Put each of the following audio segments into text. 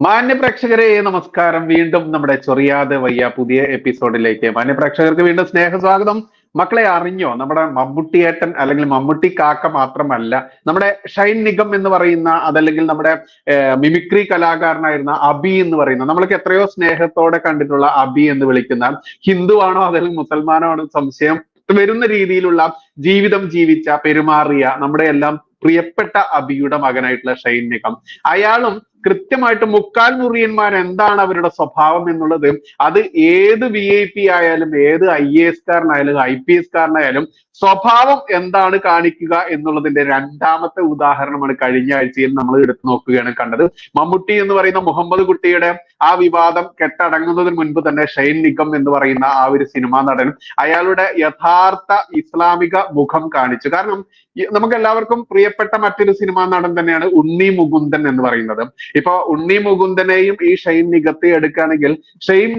മാന്യ പ്രേക്ഷകരെ നമസ്കാരം. വീണ്ടും നമ്മുടെ ചൊറിയാതെ വയ്യ പുതിയ എപ്പിസോഡിലേക്ക്. മാന്യ പ്രേക്ഷകർക്ക് വീണ്ടും സ്നേഹസ്വാഗതം. മക്കളെ അറിഞ്ഞോ? നമ്മുടെ മമ്മൂട്ടിയേട്ടൻ അല്ലെങ്കിൽ മമ്മൂട്ടി കാക്ക മാത്രമല്ല നമ്മുടെ ഷൈൻ നിഗം എന്ന് പറയുന്ന അതല്ലെങ്കിൽ നമ്മുടെ മിമിക്രി കലാകാരനായിരുന്ന അബി എന്ന് പറയുന്ന നമ്മൾക്ക് എത്രയോ സ്നേഹത്തോടെ കണ്ടിട്ടുള്ള അബി എന്ന് വിളിക്കുന്ന ഹിന്ദുവാണോ അതല്ലെങ്കിൽ മുസൽമാനോ ആണോ സംശയം വരുന്ന രീതിയിലുള്ള ജീവിതം ജീവിച്ച പെരുമാറിയ നമ്മുടെ എല്ലാം പ്രിയപ്പെട്ട അബിയുടെ മകനായിട്ടുള്ള ഷൈൻ നിഗം. അയാളും കൃത്യമായിട്ട് മുക്കാൽ മുറിയന്മാർ എന്താണ് അവരുടെ സ്വഭാവം എന്നുള്ളത് അത് ഏത് വി ഐ പി ആയാലും ഏത് ഐ എ എസ് കാരനായാലും ഐ പി എസ് കാരനായാലും സ്വഭാവം എന്താണ് കാണിക്കുക എന്നുള്ളതിന്റെ രണ്ടാമത്തെ ഉദാഹരണമാണ് കഴിഞ്ഞ ആഴ്ചയിൽ നമ്മൾ എടുത്തു നോക്കുകയാണ് കണ്ടത്. മമ്മൂട്ടി എന്ന് പറയുന്ന മുഹമ്മദ് കുട്ടിയുടെ ആ വിവാദം കെട്ടടങ്ങുന്നതിന് മുൻപ് തന്നെ ഷൈൻ നിഗം എന്ന് പറയുന്ന ആ ഒരു സിനിമാ നടൻ അയാളുടെ യഥാർത്ഥ ഇസ്ലാമിക മുഖം കാണിച്ചു. കാരണം നമുക്ക് എല്ലാവർക്കും പ്രിയപ്പെട്ട മറ്റൊരു സിനിമാ നടൻ തന്നെയാണ് ഉണ്ണി മുകുന്ദൻ എന്ന് പറയുന്നത്. ഇപ്പൊ ഉണ്ണി മുകുന്ദനെയും ഈ ഷൈൻ നിഗത്തെ എടുക്കുകയാണെങ്കിൽ ഷൈൻ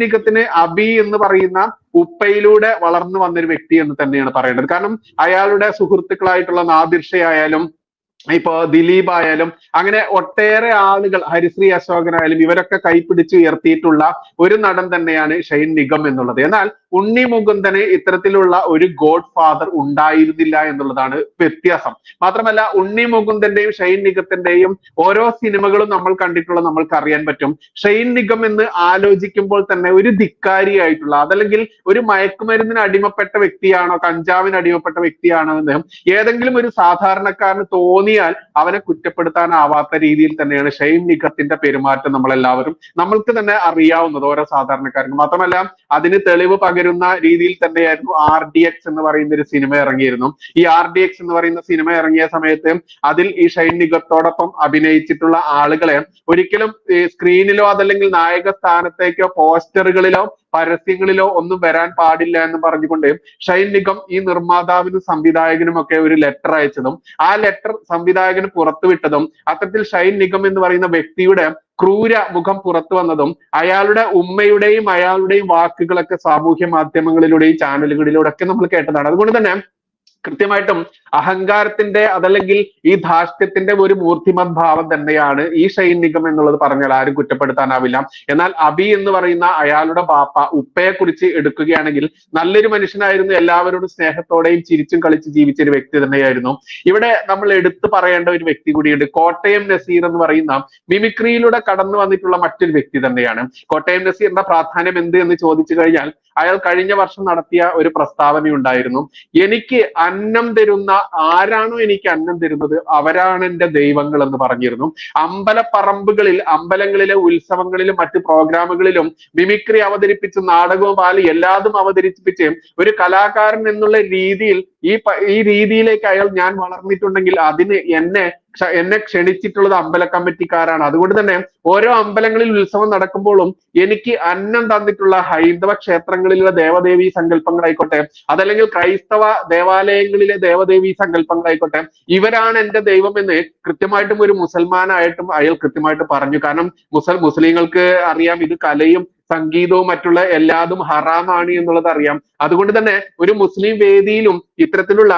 അബി എന്ന് പറയുന്ന ഉപ്പയിലൂടെ വളർന്നു വന്നൊരു വ്യക്തി എന്ന് തന്നെയാണ് പറയേണ്ടത്. കാരണം അയാളുടെ സുഹൃത്തുക്കളായിട്ടുള്ള നാദിർഷയായാലും ഇപ്പോ ദിലീപ് ആയാലും അങ്ങനെ ഒട്ടേറെ ആളുകൾ ഹരിശ്രീ അശോകനായാലും ഇവരൊക്കെ കൈപിടിച്ച് ഉയർത്തിയിട്ടുള്ള ഒരു നടൻ തന്നെയാണ് ഷൈൻ നിഗം എന്നുള്ളത്. എന്നാൽ ഉണ്ണി മുകുന്ദന് ഇത്തരത്തിലുള്ള ഒരു ഗോഡ് ഫാദർ ഉണ്ടായിരുന്നില്ല എന്നുള്ളതാണ് വ്യത്യാസം. മാത്രമല്ല ഉണ്ണി മുകുന്ദന്റെയും ഷൈൻ നിഗത്തിന്റെയും ഓരോ സിനിമകളും നമ്മൾ കണ്ടിട്ടുള്ള നമ്മൾക്ക് അറിയാൻ പറ്റും. ഷൈൻ നിഗം എന്ന് ആലോചിക്കുമ്പോൾ തന്നെ ഒരു ധിക്കാരിയായിട്ടുള്ള അതല്ലെങ്കിൽ ഒരു മയക്കുമരുന്നിന് അടിമപ്പെട്ട വ്യക്തിയാണോ കഞ്ചാവിന് അടിമപ്പെട്ട വ്യക്തിയാണോ എന്ന് ഏതെങ്കിലും ഒരു സാധാരണക്കാരന് തോന്നിയാൽ അവനെ കുറ്റപ്പെടുത്താനാവാത്ത രീതിയിൽ തന്നെയാണ് ഷൈൻ നിഗത്തിന്റെ പെരുമാറ്റം നമ്മളെല്ലാവരും. നമ്മൾക്ക് തന്നെ അറിയാവുന്നത് ഓരോ സാധാരണക്കാരനും മാത്രമല്ല അതിന് തെളിവ് പകരുന്ന രീതിയിൽ തന്നെയായിരുന്നു ആർ ഡി എക്സ് എന്ന് പറയുന്ന ഒരു സിനിമ ഇറങ്ങിയിരുന്നു. ഈ ആർ ഡി എക്സ് എന്ന് പറയുന്ന സിനിമ ഇറങ്ങിയ സമയത്ത് അതിൽ ഈ ഷൈൻ നിഗത്തോടൊപ്പം അഭിനയിച്ചിട്ടുള്ള ആളുകളെ ഒരിക്കലും സ്ക്രീനിലോ അതല്ലെങ്കിൽ നായക സ്ഥാനത്തേക്കോ പോസ്റ്ററുകളിലോ പരസ്യങ്ങളിലോ ഒന്നും വരാൻ പാടില്ല എന്ന് പറഞ്ഞുകൊണ്ട് ഷൈൻ നിഗം ഈ നിർമ്മാതാവിനും സംവിധായകനും ഒക്കെ ഒരു ലെറ്റർ അയച്ചതും ആ ലെറ്റർ സംവിധായകന് പുറത്തുവിട്ടതും അത്തരത്തിൽ ഷൈൻ നിഗം എന്ന് പറയുന്ന വ്യക്തിയുടെ ക്രൂര മുഖം പുറത്തു വന്നതും അയാളുടെ ഉമ്മയുടെയും അയാളുടെയും വാക്കുകളൊക്കെ സാമൂഹ്യ മാധ്യമങ്ങളിലൂടെയും ചാനലുകളിലൂടെ ഒക്കെ നമ്മൾ കേട്ടതാണ്. അതുകൊണ്ട് തന്നെ കൃത്യമായിട്ടും അഹങ്കാരത്തിന്റെ അതല്ലെങ്കിൽ ഈ ധാർഷ്ട്യത്തിന്റെ ഒരു മൂർത്തിമത് ഭാവം തന്നെയാണ് ഈ സൈനികം എന്നുള്ളത് പറഞ്ഞാൽ ആരും കുറ്റപ്പെടുത്താനാവില്ല. എന്നാൽ അബി എന്ന് പറയുന്ന അയാളുടെ ബാപ്പ ഉപ്പയെ കുറിച്ച് എടുക്കുകയാണെങ്കിൽ നല്ലൊരു മനുഷ്യനായിരുന്നു എല്ലാവരോടും സ്നേഹത്തോടെയും ചിരിച്ചും കളിച്ച് ജീവിച്ച ഒരു വ്യക്തി തന്നെയായിരുന്നു. ഇവിടെ നമ്മൾ എടുത്തു പറയേണ്ട ഒരു വ്യക്തി കൂടിയുണ്ട്. കോട്ടയം നസീർ എന്ന് പറയുന്ന മിമിക്രിയിലൂടെ കടന്നു വന്നിട്ടുള്ള മറ്റൊരു വ്യക്തി തന്നെയാണ്. കോട്ടയം നസീറിന്റെ പ്രാധാന്യം എന്ത് എന്ന് ചോദിച്ചു കഴിഞ്ഞാൽ അയാൾ കഴിഞ്ഞ വർഷം നടത്തിയ ഒരു പ്രസ്താവന ഉണ്ടായിരുന്നു. എനിക്ക് അന്നം തരുന്ന ആരാണോ എനിക്ക് അന്നം തരുന്നത് അവരാണ് എന്റെ ദൈവങ്ങൾ എന്ന് പറഞ്ഞിരുന്നു. അമ്പലപ്പറമ്പുകളിൽ അമ്പലങ്ങളിലെ ഉത്സവങ്ങളിലും മറ്റ് പ്രോഗ്രാമുകളിലും മിമിക്രി അവതരിപ്പിച്ച് നാടകവും പാൽ എല്ലാതും അവതരിപ്പിച്ച് ഒരു കലാകാരൻ എന്നുള്ള രീതിയിൽ ഈ ഈ രീതിയിലേക്ക് അയാൾ ഞാൻ വളർന്നിട്ടുണ്ടെങ്കിൽ അതിന് എന്നെ എന്നെ ക്ഷണിച്ചിട്ടുള്ളത് അമ്പല കമ്മിറ്റിക്കാരാണ്. അതുകൊണ്ട് തന്നെ ഓരോ അമ്പലങ്ങളിൽ ഉത്സവം നടക്കുമ്പോഴും എനിക്ക് അന്നം തന്നിട്ടുള്ള ഹൈന്ദവ ക്ഷേത്രങ്ങളിലെ ദേവദേവി സങ്കല്പങ്ങളായിക്കോട്ടെ അതല്ലെങ്കിൽ ക്രൈസ്തവ ദേവാലയങ്ങളിലെ ദേവദേവി സങ്കല്പങ്ങളായിക്കോട്ടെ ഇവരാണ് എന്റെ ദൈവം എന്ന് കൃത്യമായിട്ടും ഒരു മുസൽമാനായിട്ടും അയാൾ കൃത്യമായിട്ട് പറഞ്ഞു. കാരണം മുസൽ മുസ്ലിങ്ങൾക്ക് അറിയാം ഇത് കലയും സംഗീതവും മറ്റുള്ള എല്ലാതും ഹറാമാണ് എന്നുള്ളത് അറിയാം. അതുകൊണ്ട് തന്നെ ഒരു മുസ്ലിം വേദിയിലും ഇത്തരത്തിലുള്ള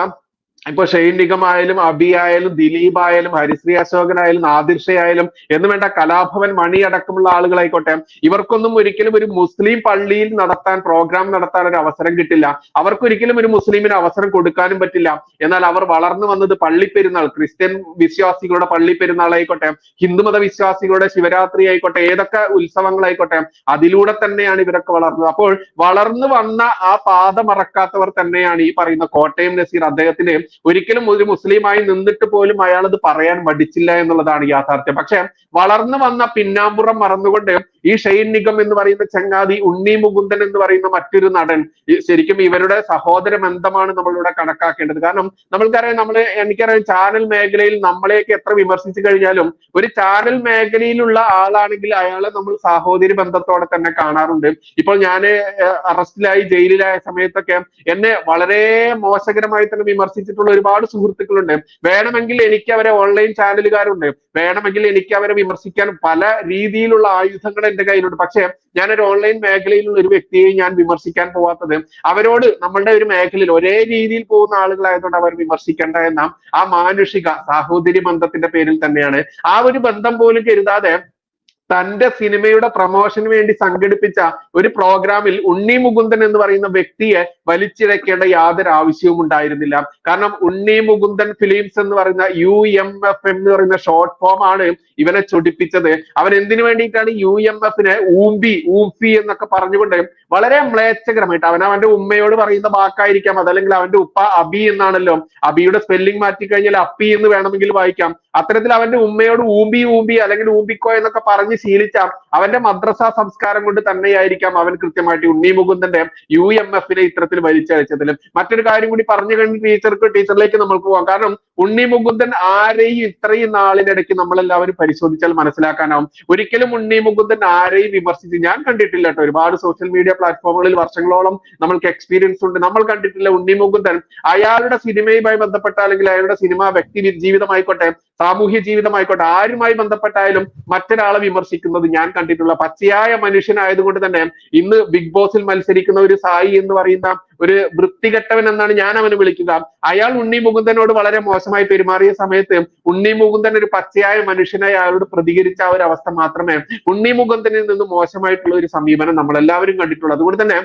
ഇപ്പൊ ഷെയ്ൻ നിഗം ആയാലും അബി ആയാലും ദിലീപ് ആയാലും ഹരിശ്രീ അശോകനായാലും നാദിർഷയായാലും എന്ന് വേണ്ട കലാഭവൻ മണി അടക്കമുള്ള ആളുകളായിക്കോട്ടെ ഇവർക്കൊന്നും ഒരിക്കലും ഒരു മുസ്ലിം പള്ളിയിൽ നടത്താൻ പ്രോഗ്രാം നടത്താൻ ഒരു അവസരം കിട്ടില്ല. അവർക്കൊരിക്കലും ഒരു മുസ്ലിമിന് അവസരം കൊടുക്കാനും പറ്റില്ല. എന്നാൽ അവർ വളർന്നു വന്നത് പള്ളി പെരുന്നാൾ ക്രിസ്ത്യൻ വിശ്വാസികളുടെ പള്ളി പെരുന്നാളായിക്കോട്ടെ ഹിന്ദുമത വിശ്വാസികളുടെ ശിവരാത്രി ആയിക്കോട്ടെ ഏതൊക്കെ ഉത്സവങ്ങളായിക്കോട്ടെ അതിലൂടെ തന്നെയാണ് ഇവരൊക്കെ വളർന്നത്. അപ്പോൾ വളർന്നു വന്ന ആ പാത മറക്കാത്തവർ തന്നെയാണ് ഈ പറയുന്ന കോട്ടയം നസീർ അദ്ദേഹത്തിന് ഒരിക്കലും ഒരു മുസ്ലിമായി നിന്നിട്ട് പോലും അയാൾ അത് പറയാൻ മടിച്ചില്ല എന്നുള്ളതാണ് യാഥാർത്ഥ്യം. പക്ഷെ വളർന്നു വന്ന പിന്നാമ്പുറം മറന്നുകൊണ്ട് ഈ ഷെയ്ൻ നിഗം എന്ന് പറയുന്ന ചങ്ങാതി ഉണ്ണി മുകുന്ദൻ എന്ന് പറയുന്ന മറ്റൊരു നടൻ ശരിക്കും ഇവരുടെ സഹോദര ബന്ധമാണ് നമ്മളിവിടെ കണക്കാക്കേണ്ടത്. കാരണം നമ്മൾക്കറിയാം നമ്മൾ എനിക്കറിയാം ചാനൽ മേഖലയിൽ നമ്മളെയൊക്കെ എത്ര വിമർശിച്ചു കഴിഞ്ഞാലും ഒരു ചാനൽ മേഖലയിലുള്ള ആളാണെങ്കിൽ അയാളെ നമ്മൾ സഹോദരി ബന്ധത്തോടെ തന്നെ കാണാറുണ്ട്. ഇപ്പോൾ ഞാൻ അറസ്റ്റിലായി ജയിലിലായ സമയത്തൊക്കെ എന്നെ വളരെ മോശകരമായി തന്നെ വിമർശിച്ചിട്ടുള്ള ഒരുപാട് സുഹൃത്തുക്കളുണ്ട്. വേണമെങ്കിൽ എനിക്ക് അവരെ ഓൺലൈൻ ചാനലുകാരുണ്ട് വേണമെങ്കിൽ എനിക്ക് അവരെ വിമർശിക്കാൻ പല രീതിയിലുള്ള ആയുധങ്ങൾ എന്റെ കയ്യിലുണ്ട്. പക്ഷേ ഞാനൊരു ഓൺലൈൻ മേഖലയിലുള്ള ഒരു വ്യക്തിയെ ഞാൻ വിമർശിക്കാൻ പോവാത്തത് അവരോട് നമ്മളുടെ ഒരു മേഖലയിൽ ഒരേ രീതിയിൽ പോകുന്ന ആളുകളായതുകൊണ്ട് അവർ വിമർശിക്കേണ്ട എന്ന ആ മാനുഷിക സാഹോദര്യ ബന്ധത്തിന്റെ പേരിൽ തന്നെയാണ് ആ ഒരു ബന്ധം പോലും കരുതാതെ തന്റെ സിനിമയുടെ പ്രൊമോഷന് വേണ്ടി സംഘടിപ്പിച്ച ഒരു പ്രോഗ്രാമിൽ ഉണ്ണി മുകുന്ദൻ എന്ന് പറയുന്ന വ്യക്തിയെ വലിച്ചിഴക്കേണ്ട യാതൊരു ആവശ്യവും ഉണ്ടായിരുന്നില്ല. കാരണം ഉണ്ണി മുകുന്ദൻ ഫിലിംസ് എന്ന് പറയുന്ന യു എം എഫ് എന്ന് പറയുന്ന ഷോർട്ട് ഫോം ആണ് ഇവനെ ചൊടിപ്പിച്ചത്. അവൻ എന്തിനു വേണ്ടിയിട്ടാണ് യു എം എഫിനെ ഊമ്പി ഊഫി എന്നൊക്കെ പറഞ്ഞുകൊണ്ട് വളരെ മ്ലേച്ഛകരമായിട്ട് അവൻ അവന്റെ ഉമ്മയോട് പറയുന്ന വാക്കായിരിക്കാം. അതല്ലെങ്കിൽ അവന്റെ ഉപ്പ അബി എന്നാണല്ലോ. അബിയുടെ സ്പെല്ലിംഗ് മാറ്റി കഴിഞ്ഞാൽ അപ്പി എന്ന് വേണമെങ്കിൽ വായിക്കാം. അത്തരത്തിൽ അവന്റെ ഉമ്മയോട് ഊമ്പി ഊമ്പി അല്ലെങ്കിൽ ഊമ്പിക്കോ എന്നൊക്കെ പറഞ്ഞ് ശീലിച്ച അവന്റെ മദ്രസ സംസ്കാരം കൊണ്ട് തന്നെയായിരിക്കാം അവൻ കൃത്യമായിട്ട് ഉണ്ണി മുകുന്ദന്റെ യു എം എഫിനെ ഇത്തരത്തിൽ വലിച്ചയച്ചതിൽ മറ്റൊരു കാര്യം കൂടി പറഞ്ഞു കഴിഞ്ഞ് ടീച്ചർക്ക് ടീച്ചറിലേക്ക് നമ്മൾക്ക് പോകാം. കാരണം ഉണ്ണി മുകുന്ദൻ ആരെയും ഇത്രയും നാളിനിടയ്ക്ക് നമ്മളെല്ലാവരും പരിശോധിച്ചാൽ മനസ്സിലാക്കാനാവും. ഒരിക്കലും ഉണ്ണി മുകുന്ദൻ ആരെയും വിമർശിച്ച് ഞാൻ കണ്ടിട്ടില്ല കേട്ടോ. ഒരുപാട് സോഷ്യൽ മീഡിയ പ്ലാറ്റ്ഫോമുകളിൽ വർഷങ്ങളോളം നമ്മൾക്ക് എക്സ്പീരിയൻസ് ഉണ്ട്. നമ്മൾ കണ്ടിട്ടില്ല ഉണ്ണി മുകുന്ദൻ അയാളുടെ സിനിമയുമായി ബന്ധപ്പെട്ട അല്ലെങ്കിൽ അയാളുടെ സിനിമ വ്യക്തി ജീവിതമായിക്കോട്ടെ സാമൂഹ്യ ജീവിതമായിക്കോട്ടെ ആരുമായി ബന്ധപ്പെട്ടായാലും മറ്റൊരാളെ വിമർശിക്കുന്നത് ഞാൻ കണ്ടിട്ടുള്ള പച്ചയായ മനുഷ്യനായതുകൊണ്ട് തന്നെ ഇന്ന് ബിഗ് ബോസിൽ മത്സരിക്കുന്ന ഒരു സായി എന്ന് പറയുന്ന ഒരു വൃത്തികെട്ടവൻ എന്നാണ് ഞാൻ അവനെ വിളിക്കുക. അയാൾ ഉണ്ണി മുകുന്ദനോട് വളരെ മോശമായി പെരുമാറിയ സമയത്ത് ഉണ്ണി മുകുന്ദൻ ഒരു പച്ചയായ മനുഷ്യനായി അയാളോട് പ്രതികരിച്ച ആ ഒരു അവസ്ഥ മാത്രമേ ഉണ്ണി മുകുന്ദനിൽ നിന്ന് മോശമായിട്ടുള്ള ഒരു സമീപനം നമ്മൾ എല്ലാവരും കണ്ടിട്ടുള്ളൂ. അതുകൊണ്ട് തന്നെ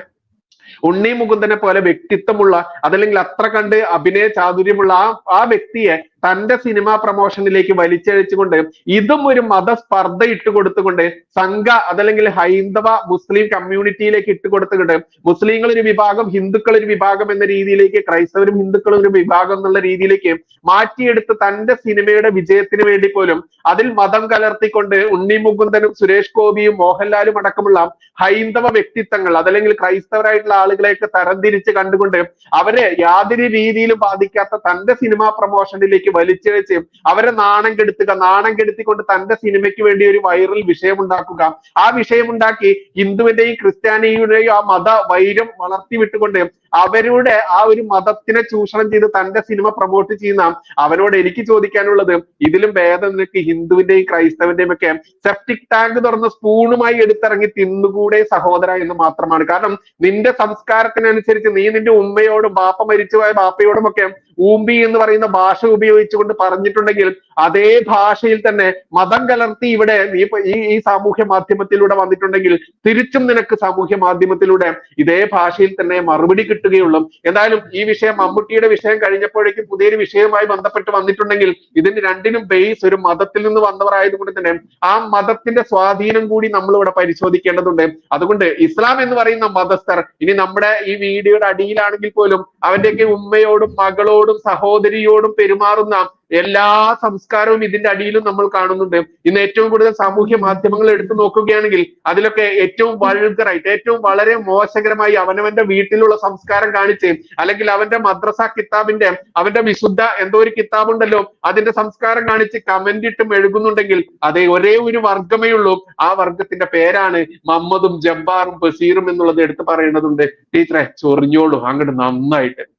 ഉണ്ണി മുകുന്ദനെ പോലെ വ്യക്തിത്വമുള്ള അതല്ലെങ്കിൽ അത്ര കണ്ട് അഭിനയ ചാതുര്യമുള്ള ആ ആ വ്യക്തിയെ തന്റെ സിനിമ പ്രൊമോഷനിലേക്ക് വലിച്ചഴിച്ചുകൊണ്ട് ഇതും ഒരു മതസ്പർദ്ധ ഇട്ടുകൊടുത്തുകൊണ്ട് സംഘ അതല്ലെങ്കിൽ ഹൈന്ദവ മുസ്ലിം കമ്മ്യൂണിറ്റിയിലേക്ക് ഇട്ടുകൊടുത്തുകൊണ്ട് മുസ്ലിങ്ങൾ ഒരു വിഭാഗം ഹിന്ദുക്കൾ ഒരു വിഭാഗം എന്ന രീതിയിലേക്ക് ക്രൈസ്തവരും ഹിന്ദുക്കളും ഒരു വിഭാഗം എന്നുള്ള രീതിയിലേക്ക് മാറ്റിയെടുത്ത് തന്റെ സിനിമയുടെ വിജയത്തിന് വേണ്ടി പോലും അതിൽ മതം കലർത്തിക്കൊണ്ട് ഉണ്ണി മുകുന്ദനും സുരേഷ് ഗോപിയും മോഹൻലാലും അടക്കമുള്ള ഹൈന്ദവ വ്യക്തിത്വങ്ങൾ അതല്ലെങ്കിൽ ക്രൈസ്തവരായിട്ടുള്ള ആളുകളെയൊക്കെ തരംതിരിച്ച് കണ്ടുകൊണ്ട് അവരെ യാതൊരു രീതിയിലും ബാധിക്കാത്ത തന്റെ സിനിമാ പ്രൊമോഷനിലേക്ക് വലിച്ചിഴച്ച് അവരെ നാണം കെടുത്തുക നാണം കെടുത്തിക്കൊണ്ട് തന്റെ സിനിമയ്ക്ക് വേണ്ടി ഒരു വൈറൽ വിഷയം ഉണ്ടാക്കുക ആ വിഷയം ഉണ്ടാക്കി ഹിന്ദുവിന്റെയും ക്രിസ്ത്യാനിയുടെയും ആ മത വൈരം വളർത്തി വിട്ടുകൊണ്ട് അവരുടെ ആ ഒരു മതത്തിനെ ചൂഷണം ചെയ്ത് തന്റെ സിനിമ പ്രൊമോട്ട് ചെയ്യുന്ന അവനോട് എനിക്ക് ചോദിക്കാനുള്ളത് ഇതിലും ഭേദം നിനക്ക് ഹിന്ദുവിന്റെയും ക്രൈസ്തവന്റെയും ഒക്കെ സെപ്റ്റിക് ടാങ്ക് തുറന്ന് സ്പൂണുമായി എടുത്തിറങ്ങി തിന്നുകൂടെ സഹോദര എന്ന് മാത്രമാണ്. കാരണം നിന്റെ സംസ്കാരത്തിനനുസരിച്ച് നീ നിന്റെ ഉമ്മയോടും ബാപ്പ മരിച്ചുപോയ ബാപ്പയോടും ഒക്കെ ഊമ്പി എന്ന് പറയുന്ന ഭാഷ ഉപയോഗിച്ചുകൊണ്ട് പറഞ്ഞിട്ടുണ്ടെങ്കിൽ അതേ ഭാഷയിൽ തന്നെ മതം കലർത്തി ഇവിടെ നീ ഈ ഈ സാമൂഹ്യ മാധ്യമത്തിലൂടെ വന്നിട്ടുണ്ടെങ്കിൽ തിരിച്ചും നിനക്ക് സാമൂഹ്യ മാധ്യമത്തിലൂടെ ഇതേ ഭാഷയിൽ തന്നെ മറുപടി കിട്ടുകയുള്ളൂ. എന്തായാലും ഈ വിഷയം മമ്മൂട്ടിയുടെ വിഷയം കഴിഞ്ഞപ്പോഴേക്കും പുതിയൊരു വിഷയവുമായി ബന്ധപ്പെട്ട് വന്നിട്ടുണ്ടെങ്കിൽ ഇതിന് രണ്ടിനും ബേസ് ഒരു മതത്തിൽ നിന്ന് വന്നവർ ആയതുകൊണ്ട് തന്നെ ആ മതത്തിന്റെ സ്വാധീനം കൂടി നമ്മൾ ഇവിടെ പരിശോധിക്കേണ്ടതുണ്ട്. അതുകൊണ്ട് ഇസ്ലാം എന്ന് പറയുന്ന മതസ്ഥർ ഇനി നമ്മുടെ ഈ വീഡിയോയുടെ അടിയിലാണെങ്കിൽ പോലും അവന്റെയൊക്കെ ഉമ്മയോടും മകളോടും സഹോദരിയോടും പെരുമാറുന്ന എല്ലാ സംസ്കാരവും ഇതിന്റെ അടിയിലും നമ്മൾ കാണുന്നുണ്ട്. ഇന്ന് ഏറ്റവും കൂടുതൽ സാമൂഹ്യ മാധ്യമങ്ങൾ എടുത്തു നോക്കുകയാണെങ്കിൽ അതിലൊക്കെ ഏറ്റവും വൾഗറായിട്ട് ഏറ്റവും വളരെ മോശകരമായി അവനവന്റെ വീട്ടിലുള്ള സംസ്കാരം കാണിച്ച് അല്ലെങ്കിൽ അവന്റെ മദ്രസ കിതാബിന്റെ അവന്റെ വിശുദ്ധ എന്തോ ഒരു കിതാബുണ്ടല്ലോ അതിന്റെ സംസ്കാരം കാണിച്ച് കമന്റ് ഇട്ടും എഴുകുന്നുണ്ടെങ്കിൽ അതേ ഒരേ ഒരു വർഗമേ ഉള്ളൂ. ആ വർഗത്തിന്റെ പേരാണ് മമ്മദും ജബ്ബാറും ബസീറും എന്നുള്ളത് എടുത്തു പറയേണ്ടതുണ്ട്. ടീച്ചറെ ചൊറിഞ്ഞോളൂ. അങ്ങോട്ട് നന്നായിട്ട്.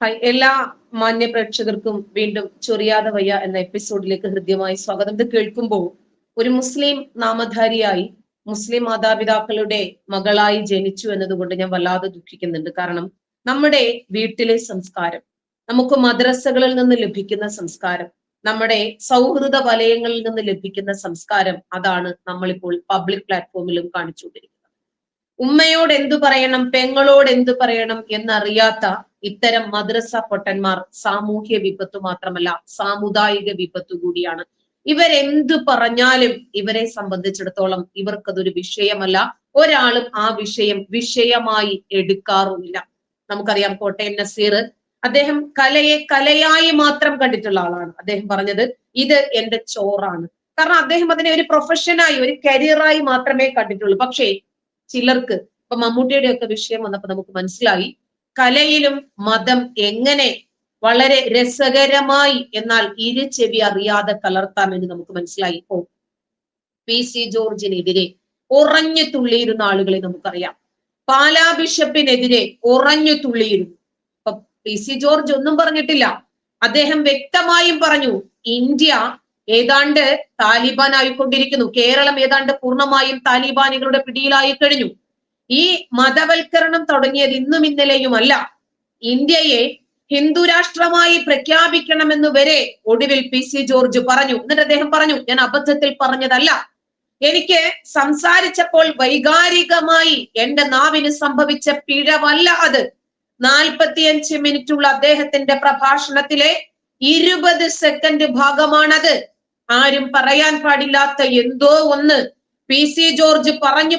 ഹായ് എല്ലാ മാന്യ പ്രേക്ഷകർക്കും വീണ്ടും ചൊറിയാതെ വയ്യ എന്ന എപ്പിസോഡിലേക്ക് ഹൃദ്യമായി സ്വാഗതം. ഇത് കേൾക്കുമ്പോൾ ഒരു മുസ്ലിം നാമധാരിയായി മുസ്ലിം മാതാപിതാക്കളുടെ മകളായി ജനിച്ചു എന്നതുകൊണ്ട് ഞാൻ വല്ലാതെ ദുഃഖിക്കുന്നുണ്ട്. കാരണം നമ്മുടെ വീട്ടിലെ സംസ്കാരം നമുക്ക് മദ്രസകളിൽ നിന്ന് ലഭിക്കുന്ന സംസ്കാരം നമ്മുടെ സൗഹൃദ വലയങ്ങളിൽ നിന്ന് ലഭിക്കുന്ന സംസ്കാരം അതാണ് നമ്മളിപ്പോൾ പബ്ലിക് പ്ലാറ്റ്ഫോമിലും കാണിച്ചുകൊണ്ടിരിക്കുന്നത്. ഉമ്മയോട് എന്തു പറയണം പെങ്ങളോട് എന്തു പറയണം എന്നറിയാത്ത ഇത്തരം മദ്രസ പൊട്ടന്മാർ സാമൂഹ്യ വിപത്ത് മാത്രമല്ല സാമുദായിക വിപത്തു കൂടിയാണ്. ഇവരെന്തു പറഞ്ഞാലും ഇവരെ സംബന്ധിച്ചിടത്തോളം ഇവർക്കതൊരു വിഷയമല്ല. ഒരാളും ആ വിഷയം വിഷയമായി എടുക്കാറുമില്ല. നമുക്കറിയാം കോട്ടയം നസീർ അദ്ദേഹം കലയെ കലയായി മാത്രം കണ്ടിട്ടുള്ള ആളാണ്. അദ്ദേഹം പറഞ്ഞത് ഇത് എന്റെ ചോറാണ്. കാരണം അദ്ദേഹം അതിനെ ഒരു പ്രൊഫഷനായി ഒരു കരിയറായി മാത്രമേ കണ്ടിട്ടുള്ളൂ. പക്ഷേ ചിലർക്ക് ഇപ്പൊ മമ്മൂട്ടിയുടെ ഒക്കെ വിഷയം വന്നപ്പോ നമുക്ക് മനസ്സിലായി. കലയിലും മതം എങ്ങനെ വളരെ രസകരമായി എന്നാൽ ഇരു ചെവി അറിയാതെ കലർത്താമെന്ന് നമുക്ക് മനസ്സിലായി. ഇപ്പോ പി സി ജോർജിനെതിരെ ഉറഞ്ഞു തുള്ളിയിരുന്ന ആളുകളെ നമുക്കറിയാം. പാലാ ബിഷപ്പിനെതിരെ ഉറഞ്ഞു തുള്ളിയിരുന്നു. ഇപ്പൊ പി സി ജോർജ് ഒന്നും പറഞ്ഞിട്ടില്ല. അദ്ദേഹം വ്യക്തമായും പറഞ്ഞു ഇന്ത്യ ഏതാണ്ട് താലിബാൻ ആയിക്കൊണ്ടിരിക്കുന്നു കേരളം ഏതാണ്ട് പൂർണമായും താലിബാനികളുടെ പിടിയിലായി കഴിഞ്ഞു. ഈ മതവൽക്കരണം തുടങ്ങിയത് ഇന്നും ഇന്നലെയുമല്ല. ഇന്ത്യയെ ഹിന്ദു രാഷ്ട്രമായി പ്രഖ്യാപിക്കണമെന്ന് വരെ ഒടുവിൽ പി സി ജോർജ് പറഞ്ഞു. എന്നിട്ട് അദ്ദേഹം പറഞ്ഞു ഞാൻ അബദ്ധത്തിൽ പറഞ്ഞതല്ല. എനിക്ക് സംസാരിച്ചപ്പോൾ വൈകാരികമായി എന്റെ നാവിന് സംഭവിച്ച പിഴവല്ല അത്. നാൽപ്പത്തിയഞ്ച് മിനിറ്റുള്ള അദ്ദേഹത്തിന്റെ പ്രഭാഷണത്തിലെ ഇരുപത് സെക്കൻഡ് ഭാഗമാണത്. ആരും പറയാൻ പാടില്ലാത്ത എന്തോ ഒന്ന് പി സി ജോർജ് പറഞ്ഞു